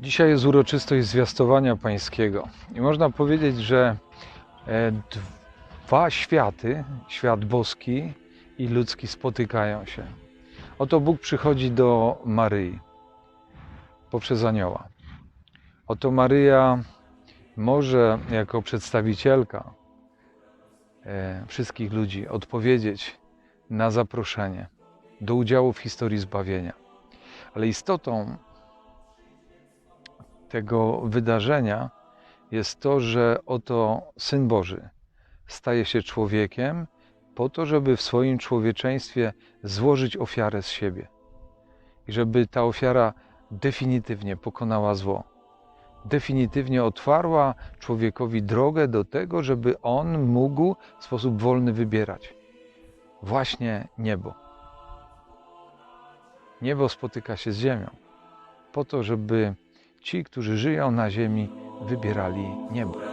Dzisiaj jest uroczystość zwiastowania pańskiego i można powiedzieć, że e, dwa światy, świat boski i ludzki spotykają się. Oto Bóg przychodzi do Maryi poprzez anioła. Oto Maryja może jako przedstawicielka e, wszystkich ludzi odpowiedzieć na zaproszenie do udziału w historii zbawienia. Ale istotą tego wydarzenia jest to, że oto Syn Boży staje się człowiekiem po to, żeby w swoim człowieczeństwie złożyć ofiarę z siebie i żeby ta ofiara definitywnie pokonała zło. Definitywnie otwarła człowiekowi drogę do tego, żeby on mógł w sposób wolny wybierać właśnie niebo. Niebo spotyka się z ziemią po to, żeby ci, którzy żyją na ziemi, wybierali niebo.